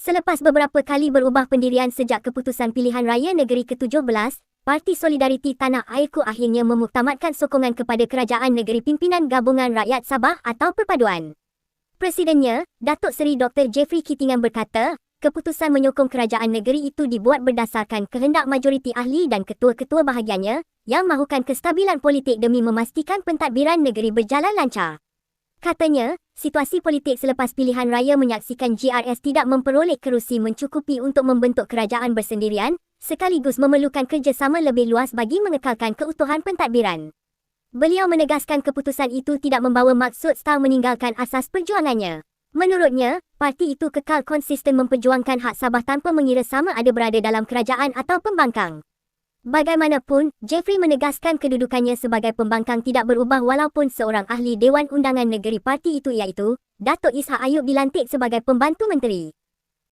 Selepas beberapa kali berubah pendirian sejak keputusan pilihan raya negeri ke-17, Parti Solidariti Tanah Airku akhirnya memuktamadkan sokongan kepada kerajaan negeri pimpinan Gabungan Rakyat Sabah atau Perpaduan. Presidennya, Datuk Seri Dr. Jeffrey Kitingan berkata, keputusan menyokong kerajaan negeri itu dibuat berdasarkan kehendak majoriti ahli dan ketua-ketua bahagiannya yang mahukan kestabilan politik demi memastikan pentadbiran negeri berjalan lancar. Katanya, situasi politik selepas pilihan raya menyaksikan GRS tidak memperoleh kerusi mencukupi untuk membentuk kerajaan bersendirian sekaligus memerlukan kerjasama lebih luas bagi mengekalkan keutuhan pentadbiran. Beliau menegaskan keputusan itu tidak membawa maksud Star meninggalkan asas perjuangannya. Menurutnya, parti itu kekal konsisten memperjuangkan hak Sabah tanpa mengira sama ada berada dalam kerajaan atau pembangkang. Bagaimanapun, Jeffrey menegaskan kedudukannya sebagai pembangkang tidak berubah walaupun seorang ahli Dewan Undangan Negeri parti itu iaitu Datuk Ishak Ayub dilantik sebagai pembantu menteri.